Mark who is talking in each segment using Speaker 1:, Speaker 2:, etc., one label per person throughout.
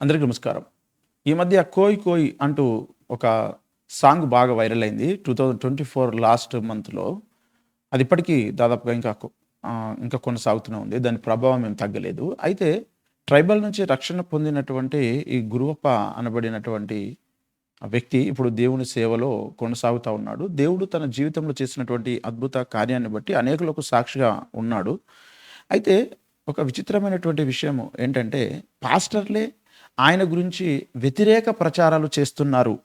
Speaker 1: అందరికీ నమస్కారం. ఈ మధ్య కోయ్ కోయ్ అంటూ ఒక సాంగ్ బాగా వైరల్ అయింది. Two thousand twenty four last మంత్లో అది ఇప్పటికీ దాదాపుగా ఇంకా ఇంకా కొనసాగుతూనే ఉంది. దాని ప్రభావం ఏం తగ్గలేదు. అయితే ట్రైబల్ నుంచి రక్షణ పొందినటువంటి ఈ గురువప్ప అనబడినటువంటి వ్యక్తి ఇప్పుడు దేవుని సేవలో కొనసాగుతూ ఉన్నాడు. దేవుడు తన జీవితంలో చేసినటువంటి అద్భుత కార్యాన్ని బట్టి అనేకులకు సాక్షిగా ఉన్నాడు. అయితే ఒక విచిత్రమైనటువంటి విషయం ఏంటంటే పాస్టర్లే ఆయన గురించి వ్యతిరేక ప్రచారాలు చేస్తున్నారు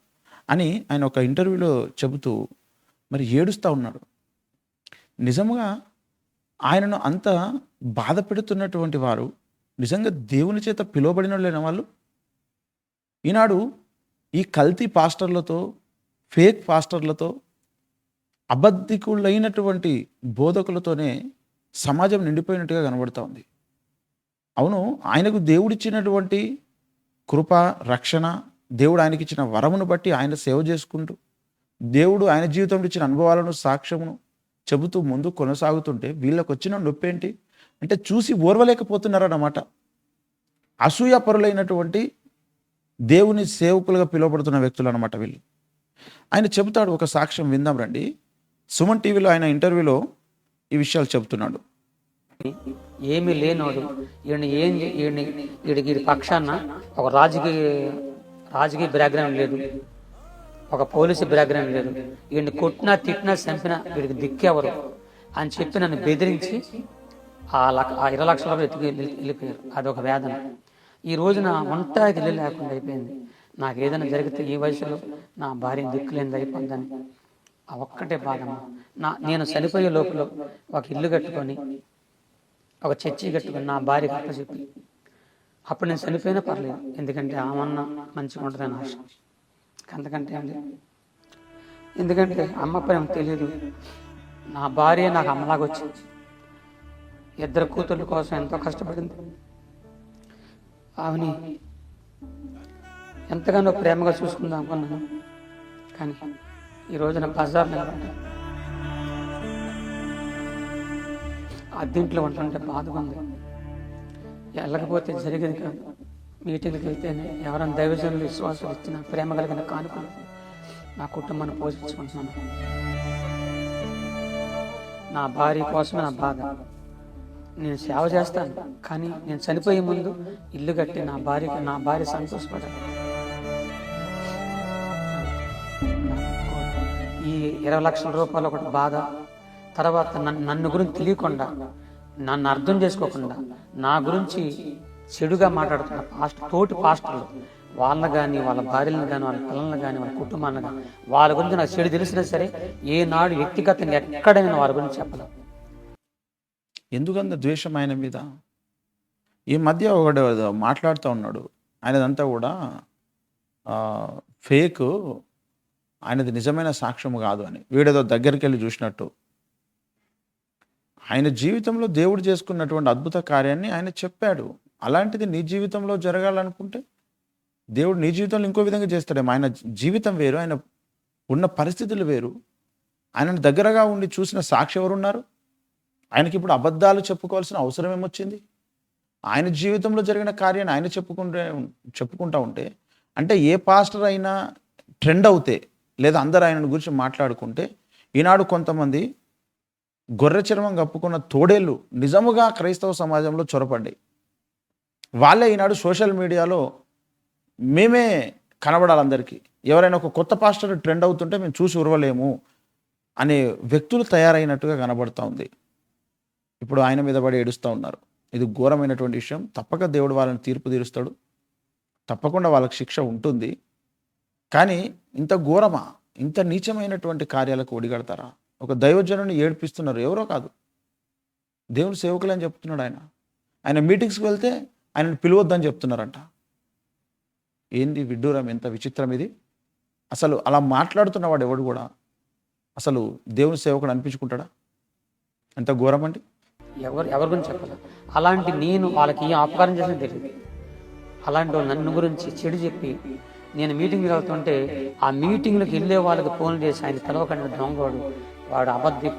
Speaker 1: అని ఆయన ఒక ఇంటర్వ్యూలో చెబుతూ మరి ఏడుస్తూ ఉన్నాడు. నిజంగా ఆయనను అంత బాధ పెడుతున్నటువంటి వారు నిజంగా దేవుని చేత పిలువబడిన లేని వాళ్ళు? ఈనాడు ఈ కల్తీ పాస్టర్లతో ఫేక్ పాస్టర్లతో అబద్ధికులైనటువంటి బోధకులతోనే సమాజం నిండిపోయినట్టుగా కనబడుతూ ఉంది. అవును ఆయనకు దేవుడిచ్చినటువంటి కృప రక్షణ దేవుడు ఆయనకి ఇచ్చిన వరమును బట్టి ఆయన సేవ చేసుకుంటూ దేవుడు ఆయన జీవితంలో ఇచ్చిన అనుభవాలను సాక్ష్యమును చెబుతూ ముందు కొనసాగుతుంటే వీళ్ళకి వచ్చిన నొప్పి ఏంటి అంటే చూసి ఓర్వలేకపోతున్నారన్నమాట. అసూయపరులైనటువంటి దేవుని సేవకులుగా పిలువబడుతున్న వ్యక్తులు అనమాట వీళ్ళు. ఆయన చెబుతాడు ఒక సాక్ష్యం విందాం రండి. సుమన్ టీవీలో ఆయన ఇంటర్వ్యూలో ఈ విషయాలు చెబుతున్నాడు.
Speaker 2: ఏమీ లేనోడు ఈయన ఏం ఈయన వీడికి వీడి పక్షాన ఒక రాజకీయ రాజకీయ బ్యాక్గ్రౌండ్ లేదు. ఒక పోలీసు బ్యాక్గ్రౌండ్ లేదు. వీడిని కొట్టినా తిట్టినా చంపినా వీడికి దిక్కెవరు అని చెప్పి నన్ను బెదిరించి ఆ లక్ష ఆ ఇరవై లక్షల ఎత్తుకు వెళ్ళి- వెళ్ళిపోయారు. అదొక వేదన. ఈ రోజున ఒంటాకి ఇల్లు లేకుండా అయిపోయింది. నాకు ఏదైనా జరిగితే ఈ వయసులో నా భార్య దిక్కులేని అయిపోద్దని ఆ ఒక్కటే బాధమ్మ నా నేను చనిపోయే లోపల ఒక ఇల్లు కట్టుకొని ఒక చర్చి కట్టుకుని నా భార్యకి అప్ప చెప్పి. అప్పుడు నేను చనిపోయినా పర్లేదు ఎందుకంటే ఆమన్న మంచిగా ఉంటుందని ఆశ. అంతకంటే అండి ఎందుకంటే అమ్మ ప్రేమ తెలియదు నా భార్య నాకు అమ్మలాగా వచ్చింది. ఇద్దరు కూతుర్ల కోసం ఎంతో కష్టపడింది. ఆమెని ఎంతగానో ప్రేమగా చూసుకుందాం అనుకున్నాను. కానీ ఈ రోజున బజార్ నిలబడ్డాను. అద్దెంట్లో ఉంటుంటే బాధగా ఉంది. వెళ్ళకపోతే జరిగేది కాదు. మీటింగ్కి వెళ్తేనే ఎవరైనా దైవజనులు విశ్వాసాలు ఇచ్చిన ప్రేమ కలిగిన కానుకలు నా కుటుంబాన్ని పోషించుకుంటున్నాను. నా భార్య కోసమే నా బాధ. నేను సేవ చేస్తాను కానీ నేను చనిపోయే ముందు ఇల్లు కట్టి నా భార్యకి నా భార్య సంతోషపడాలి. ఈ ఇరవై లక్షల రూపాయలు ఒకటి బాధ తర్వాత నన్ను గురించి తెలియకుండా నన్ను అర్థం చేసుకోకుండా నా గురించి చెడుగా మాట్లాడుతున్న పాస్ట్ తోటి పాస్టర్లు వాళ్ళని కానీ వాళ్ళ భార్యలను కానీ వాళ్ళ పిల్లల్ని కానీ వాళ్ళ కుటుంబాలను కానీ వాళ్ళ గురించి నాకు చెడు తెలిసినా సరే ఏనాడు వ్యక్తిగతంగా ఎక్కడ నేను వాళ్ళ గురించి చెప్పను.
Speaker 1: ఎందుకంత ద్వేషం ఆయన మీద? ఈ మధ్య ఒకడు మాట్లాడుతూ ఉన్నాడు. ఆయనదంతా కూడా ఫేక్ ఆయనది నిజమైన సాక్ష్యం కాదు అని. వీడేదో దగ్గరికి వెళ్ళి చూసినట్టు. ఆయన జీవితంలో దేవుడు చేసుకున్నటువంటి అద్భుత కార్యాన్ని ఆయన చెప్పాడు. అలాంటిది నీ జీవితంలో జరగాలనుకుంటే దేవుడు నీ జీవితంలో ఇంకో విధంగా చేస్తాడేమో. ఆయన జీవితం వేరు ఆయన ఉన్న పరిస్థితులు వేరు. ఆయనను దగ్గరగా ఉండి చూసిన సాక్షి ఎవరున్నారు? ఆయనకి ఇప్పుడు అబద్ధాలు చెప్పుకోవాల్సిన అవసరం ఏమొచ్చింది? ఆయన జీవితంలో జరిగిన కార్యాన్ని ఆయన చెప్పుకుంటే చెప్పుకుంటా ఉంటే అంటే ఏ పాస్టర్ అయినా ట్రెండ్ అవుతే లేదా అందరు ఆయన గురించి మాట్లాడుకుంటే ఈనాడు కొంతమంది గొర్రె చర్మం కప్పుకున్న తోడేళ్ళు నిజముగా క్రైస్తవ సమాజంలో చొరపడ్డాయి. వాళ్ళే ఈనాడు సోషల్ మీడియాలో మేమే కనబడాలి అందరికీ. ఎవరైనా ఒక కొత్త పాస్టర్ ట్రెండ్ అవుతుంటే మేము చూసి ఉరవలేము అనే వ్యక్తులు తయారైనట్టుగా కనబడుతూ ఉంది. ఇప్పుడు ఆయన మీద పడి ఏడుస్తూ ఉన్నారు. ఇది ఘోరమైనటువంటి విషయం. తప్పక దేవుడు వాళ్ళని తీర్పు తీరుస్తాడు. తప్పకుండా వాళ్ళకి శిక్ష ఉంటుంది. కానీ ఇంత ఘోరమా? ఇంత నీచమైనటువంటి కార్యాలకు ఒడిగడతారా? ఒక దైవజనుని ఏడిపిస్తున్నారు. ఎవరో కాదు. దేవుని సేవకులు అని చెప్తున్నాడు ఆయన. ఆయన మీటింగ్స్కి వెళ్తే ఆయనను పిలవద్దని చెప్తున్నారంట. ఏంది విడ్డూరం ఎంత విచిత్రం ఇది. అసలు అలా మాట్లాడుతున్నవాడు ఎవడు కూడా? అసలు దేవుని సేవకుడు అనిపించుకుంటాడా? ఎంత ఘోరం అండి.
Speaker 2: ఎవరు ఎవరి గురించి చెప్పాలి? అలాంటి నేను వాళ్ళకి ఏం అపకారం చేసిన తెలియదు. అలాంటి వాళ్ళు నన్ను గురించి చెడు చెప్పి నేను మీటింగ్కి వెళ్తుంటే ఆ మీటింగ్లకు వెళ్ళే వాళ్ళకి ఫోన్ చేసి ఆయన పిలవకుండా దొంగవాడు. వాడు అబద్ధి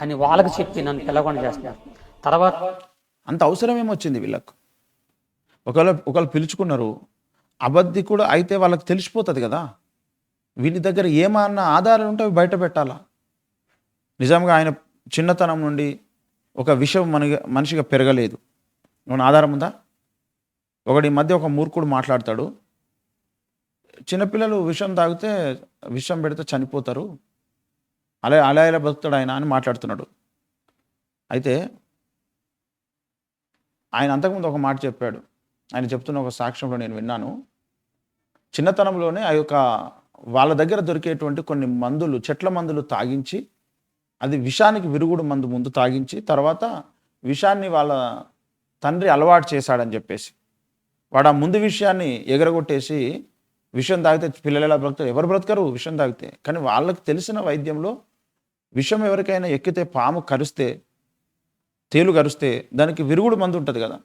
Speaker 2: అని వాళ్ళకి చెప్పి నన్ను పిలవకుండా చేస్తున్నారు. తర్వాత
Speaker 1: అంత అవసరం ఏమొచ్చింది వీళ్ళకు? ఒకవేళ ఒకవేళ పిలుచుకున్నారు అబద్ధికుడు అయితే వాళ్ళకి తెలిసిపోతుంది కదా. వీళ్ళ దగ్గర ఏమన్నా ఆధారాలు ఉంటే అవి బయట పెట్టాలా? నిజంగా ఆయన చిన్నతనం నుండి ఒక విషయం మన మనిషిగా పెరగలేదు. ఏమైనా ఆధారం ఉందా? ఒకటి ఈ మధ్య ఒక మూర్ఖుడు మాట్లాడతాడు. చిన్నపిల్లలు విషం తాగితే విషం పెడితే చనిపోతారు. అలా అలా ఇలా బతుకుతాడు ఆయన అని మాట్లాడుతున్నాడు. అయితే ఆయన అంతకుముందు ఒక మాట చెప్పాడు. ఆయన చెప్తున్న ఒక సాక్ష్యంలో నేను విన్నాను. చిన్నతనంలోనే ఆ యొక్క వాళ్ళ దగ్గర దొరికేటువంటి కొన్ని మందులు చెట్ల మందులు తాగించి అది విషానికి విరుగుడు మందు ముందు తాగించి తర్వాత విషాన్ని వాళ్ళ తండ్రి అలవాటు చేశాడని చెప్పేసి వాడు ఆ ముందు విషయాన్ని ఎగరగొట్టేసి విషం తాగితే పిల్లలు ఎలా బ్రతుకుతారు? ఎవరు బ్రతకరు విషం తాగితే. కానీ వాళ్ళకి తెలిసిన వైద్యంలో విషం ఎవరికైనా ఎక్కితే పాము కరిస్తే తేలు కరిస్తే దానికి విరుగుడు మందు ఉంటుంది కదా.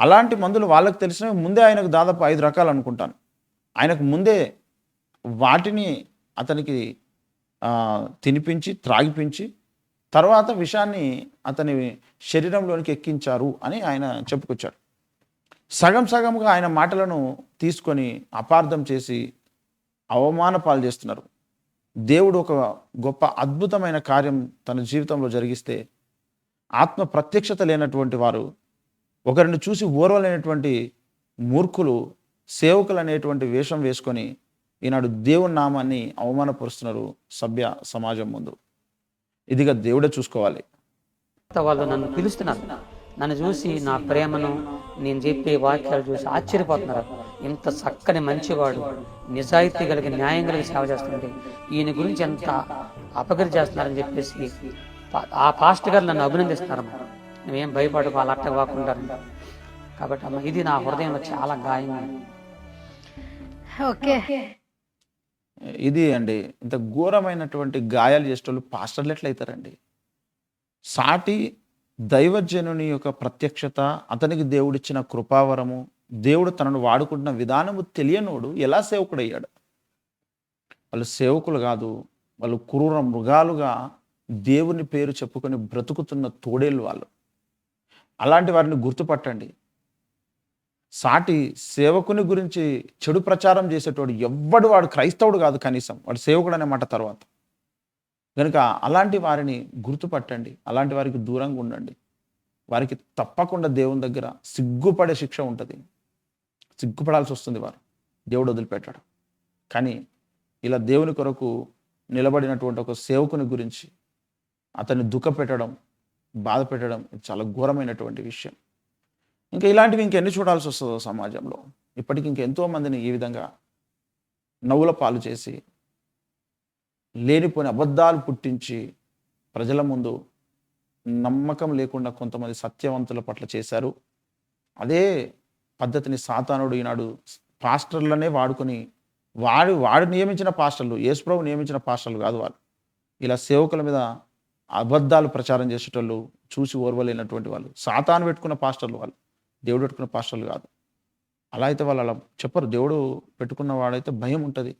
Speaker 1: అలాంటి మందులు వాళ్ళకి తెలిసినవి ముందే ఆయనకు దాదాపు ఐదు రకాలు అనుకుంటాను. ఆయనకు ముందే వాటిని అతనికి తినిపించి త్రాగిపించి తర్వాత విషాన్ని అతని శరీరంలోనికి ఎక్కించారు అని ఆయన చెప్పుకొచ్చాడు. సగం సగంగా ఆయన మాటలను తీసుకొని అపార్థం చేసి అవమాన పాలు చేస్తున్నారు. దేవుడు ఒక గొప్ప అద్భుతమైన కార్యం తన జీవితంలో జరిగిస్తే ఆత్మ ప్రత్యక్షత లేనటువంటి వారు ఒకరిని చూసి ఓర్వలేనటువంటి మూర్ఖులు సేవకులు అనేటువంటి వేషం వేసుకొని ఈనాడు దేవుని నామాన్ని అవమానపరుస్తున్నారు సభ్య సమాజం ముందు. ఇదిగా దేవుడే చూసుకోవాలి.
Speaker 2: వాళ్ళు నన్ను పిలుస్తున్నారు. నన్ను చూసి నా ప్రేమను నేను చెప్పే వాక్యాలు చూసి ఆశ్చర్యపోతున్నారు. ఇంత చక్కని మంచివాడు. నిజాయితీ కలిగి న్యాయం కలిగి సేవ చేస్తుంటే ఈయన గురించి ఎంత అపగతి చేస్తున్నారని చెప్పేసి ఆ పాస్ట్ గారు నన్ను అభినందిస్తున్నారు నువ్వేం భయపడకు వాళ్ళ అట్ట కాకుండా కాబట్టి అమ్మ ఇది నా హృదయంలో చాలా గాయం
Speaker 3: ఓకే.
Speaker 1: ఇది అండి ఇంత ఘోరమైనటువంటి గాయాలు చేసేటోళ్ళు పాస్టర్లు ఎట్లయితారండి? సాటి దైవజనుని యొక్క ప్రత్యక్షత అతనికి దేవుడిచ్చిన కృపావరము దేవుడు తనను వాడుకుంటున్న విధానము తెలియనోడు ఎలా సేవకుడయ్యాడు? వాళ్ళు సేవకులు కాదు వాళ్ళు క్రూర మృగాలుగా దేవుని పేరు చెప్పుకొని బ్రతుకుతున్న తోడేళ్ళు వాళ్ళు. అలాంటి వారిని గుర్తుపట్టండి. సాటి సేవకుని గురించి చెడు ప్రచారం చేసేటోడు ఎవ్వడు వాడు క్రైస్తవుడు కాదు కనీసం. వాడు సేవకుడు అనే మాట తర్వాత. కనుక అలాంటి వారిని గుర్తుపట్టండి. అలాంటి వారికి దూరంగా ఉండండి. వారికి తప్పకుండా దేవుని దగ్గర సిగ్గుపడే శిక్ష ఉంటుంది. సిగ్గుపడాల్సి వస్తుంది వారు. దేవుడు వదిలిపెట్టాడు. కానీ ఇలా దేవుని కొరకు నిలబడినటువంటి ఒక సేవకుని గురించి అతన్ని దుఃఖ పెట్టడం బాధ పెట్టడం చాలా ఘోరమైనటువంటి విషయం. ఇంకా ఇలాంటివి ఇంకెన్ని చూడాల్సి వస్తుందో సమాజంలో? ఇప్పటికి ఇంకెంతో మందిని ఈ విధంగా నవ్వుల పాలు చేసి లేనిపోని అబద్ధాలు పుట్టించి ప్రజల ముందు నమ్మకం లేకుండా కొంతమంది సత్యవంతుల పట్ల చేశారు. అదే పద్ధతిని సాతానుడు ఈనాడు పాస్టర్లనే వాడుకొని వాడు వాడు నియమించిన పాస్టర్లు యేసుప్రభు నియమించిన పాస్టర్లు కాదు వాళ్ళు. ఇలా సేవకుల మీద అబద్ధాలు ప్రచారం చేసేటోళ్ళు చూసి ఓర్వలేనటువంటి వాళ్ళు. సాతాను పెట్టుకున్న పాస్టర్లు వాళ్ళు. దేవుడు పెట్టుకున్న పాస్టర్లు కాదు. అలా అయితే వాళ్ళు అలా చెప్పరు. దేవుడు పెట్టుకున్న వాడైతే భయం ఉంటుంది.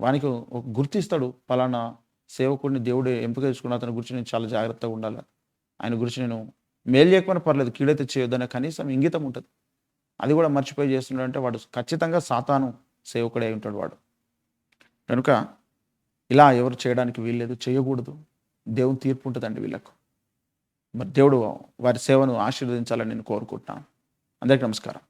Speaker 1: వానికి ఒక గుర్తిస్తాడు పలానా సేవకుడిని దేవుడే ఎంపిక చేసుకున్న అతని గురించి నేను చాలా జాగ్రత్తగా ఉండాలి. ఆయన గురించి నేను మేలు చేయకపోయినా పర్లేదు కీడైతే చేయొద్దనే కనీసం ఇంగితం ఉంటుంది. అది కూడా మర్చిపోయి చేస్తున్నాడంటే వాడు ఖచ్చితంగా సాతాను సేవకుడే అయి ఉంటాడు వాడు. కనుక ఇలా ఎవరు చేయడానికి వీల్లేదు చేయకూడదు. దేవుని తీర్పు ఉంటుందండి వీళ్ళకు. మరి దేవుడు వారి సేవను ఆశీర్వదించాలని నేను కోరుకుంటున్నాను. అందరికీ నమస్కారం.